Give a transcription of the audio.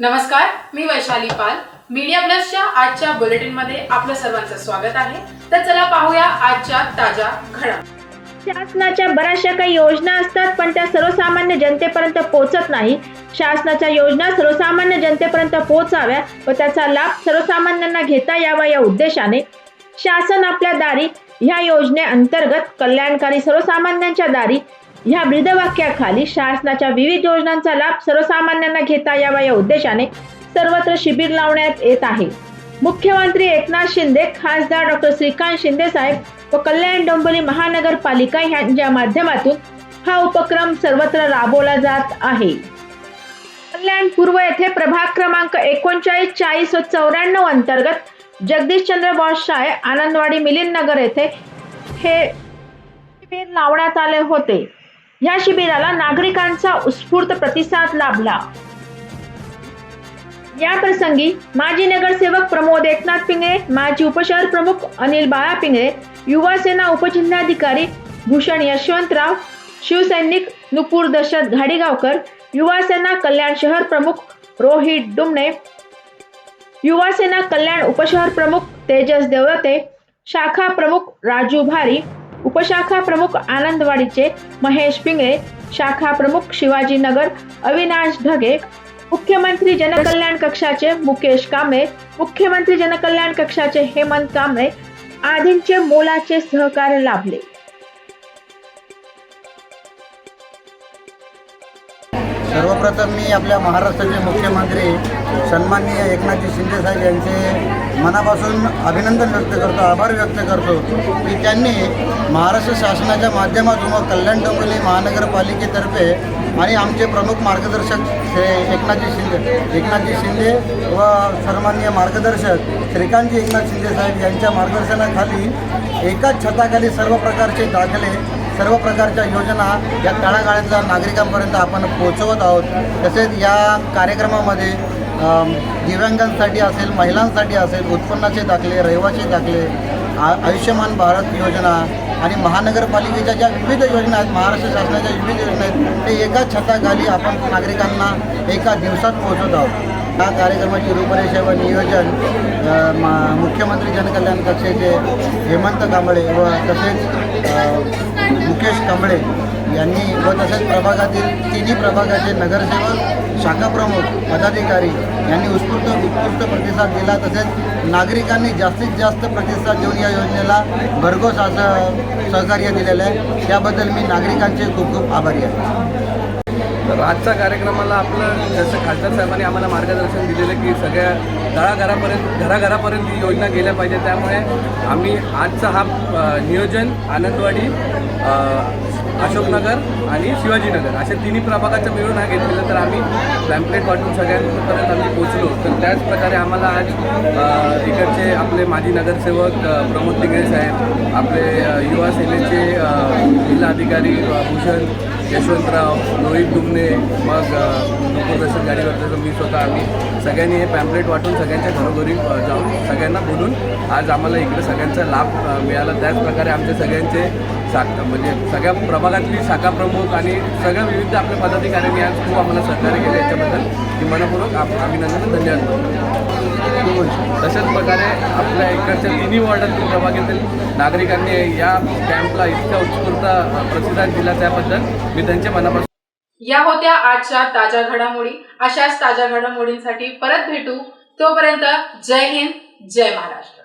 नमस्कार मी वैशाली पाल. मीडिया प्लसच्या आजच्या बुलेटिनमध्ये आपलं सर्वांचं स्वागत आहे. तर चला पाहूया आजच्या ताज्या घडामोडी. शासनाच्या बऱ्याचशा काही योजना असतात पण त्या सर्वसामान्य जनतेपर्यंत पोहोचत नाही. शासनाच्या योजना सर्वसामान्य जनतेपर्यंत पोहोचाव्या व त्याचा लाभ सर्वसामान्यांना घेता यावा या उद्देशाने शासन आपल्या दारी ह्या योजनेअंतर्गत कल्याणकारी सर्वसामान्यांच्या दारी ह्या ब्रीदवाक्याखाली शासनाच्या विविध योजनांचा लाभ सर्वसामान्यांना घेता यावा या उद्देशाने सर्वत्र शिबिर लावण्यात येत आहे. मुख्यमंत्री एकनाथ शिंदे खासदार डॉक्टर श्रीकांत शिंदे साहेब व कल्याण डोंबिवली महानगरपालिका यांच्या माध्यमातून हा उपक्रम सर्वत्र राबवला जात आहे. कल्याण पूर्व येथे प्रभाग क्रमांक एकोणचाळीस चाळीस व चौऱ्याण्णव अंतर्गत जगदीशचंद्र बॉस शाळे आनंदवाडी मिलिंद नगर येथे हे शिबिर लावण्यात आले होते. या शिबिराला नागरिकांचा उत्स्फूर्त प्रतिसाद लाभला. या प्रसंगी माजी नगरसेवक प्रमोद एकनाथ पिंगळे माजी उपशहर प्रमुख अनिल बाळा पिंगळे युवा सेना उपजिल्हाधिकारी भूषण यशवंतराव शिवसैनिक नुपूर दशरथ घाडीगावकर युवा सेना कल्याण शहर प्रमुख रोहित डुमणे युवा सेना कल्याण उपशहर प्रमुख तेजस देवते शाखा प्रमुख राजू भारी उपशाखा प्रमुख आनंदवाडीचे महेश पिंगळे शाखा प्रमुख शिवाजीनगर अविनाश ढगे मुख्यमंत्री जनकल्याण कक्षाचे मुकेश कांबळे मुख्यमंत्री जनकल्याण कक्षाचे हेमंत कांबळे आदींचे मोलाचे सहकार्य लाभले. सर्वप्रथम मी आपल्या महाराष्ट्राचे मुख्यमंत्री सन्माननीय एकनाथजी शिंदे साहेब यांचे मनापासून अभिनंदन व्यक्त करतो आभार व्यक्त करतो की त्यांनी महाराष्ट्र शासनाच्या माध्यमातून व कल्याण डोंबिवली महानगरपालिकेतर्फे आणि आमचे प्रमुख मार्गदर्शक श्री एकनाथजी शिंदे एकनाथजी शिंदे व सन्माननीय मार्गदर्शक श्रीकांतजी एकनाथ शिंदे साहेब यांच्या मार्गदर्शनाखाली एकाच छताखाली सर्व प्रकारचे दाखले सर्व प्रकारच्या योजना या तळागाळातल्या नागरिकांपर्यंत आपण पोहोचवत आहोत. तसेच या कार्यक्रमामध्ये दिव्यांगांसाठी असेल महिलांसाठी असेल उत्पन्नाचे दाखले रहिवासी दाखले आ आयुष्यमान भारत योजना आणि महानगरपालिकेच्या ज्या विविध योजना आहेत महाराष्ट्र शासनाच्या विविध योजना आहेत ते एका छताखाली आपण नागरिकांना एका दिवसात पोहोचवत आहोत. या कार्यक्रमाची रूपरेषा व नियोजन मा- मुख्यमंत्री जनकल्याण कक्षेचे हेमंत कांबळे व तसेच मुकेश कांबळे यांनी व तसेच प्रभागातील तिन्ही प्रभागाचे नगरसेवक शाखाप्रमुख पदाधिकारी यांनी उत्स्फूर्त उत्कृष्ट प्रतिसाद दिला. तसेच नागरिकांनी जास्तीत जास्त प्रतिसाद देऊन या योजनेला भरघोस असं सहकार्य दिलेलं आहे. त्याबद्दल मी नागरिकांचे खूप खूप आभारी आहे. तर आजच्या कार्यक्रमाला आपलं जसं खासदार साहेबांनी आम्हाला मार्गदर्शन दिलेलं की सगळ्या तळागारापर्यंत घराघरापर्यंत ही योजना गेल्या पाहिजे. त्यामुळे आम्ही आजचा हा नियोजन आनंदवाडी अशोकनगर आणि शिवाजीनगर अशा तिन्ही प्रभागाचं मिळून हा घेतलेलं. तर आम्ही पॅम्पलेट वाटून सगळ्यांपर्यंत आम्ही पोचलो तर त्याच प्रकारे आम्हाला आज इकडचे आपले माजी नगरसेवक प्रमोद तिंगळे साहेब आपले युवा सेनेचे जिल्हाधिकारी भूषण यशवंतराव रोहित डुमने मग लोकप्रदर्शन जारी करतो मी स्वतः आम्ही सगळ्यांनी हे पॅम्पलेट वाटून सगळ्यांच्या घरोघरी जाऊन सगळ्यांना बोलून आज आम्हाला इकडे सगळ्यांचा लाभ मिळाला. त्याच प्रकारे आमच्या सगळ्यांचे शाखा म्हणजे सगळ्या प्रभागातली शाखा प्रमुख आणि सगळ्या विविध आपल्या पदाधिकाऱ्यांनी आज खूप आम्हाला सहकार्य केलं याच्याबद्दल. मी मनपूर्वक आप अभिनंदन धन्यवाद तशाच प्रकारे आपल्या इकडच्या तिन्ही वॉर्डातील प्रभागातील नागरिकांनी या कॅम्पला इतका उत्स्फूर्त प्रतिसाद दिला त्याबद्दल मी त्यांच्या मनापासून या होत्या आजच्या ताज्या घडामोडी. अशाच ताज्या घडामोडींसाठी परत भेटू. तोपर्यंत जय हिंद जय महाराष्ट्र.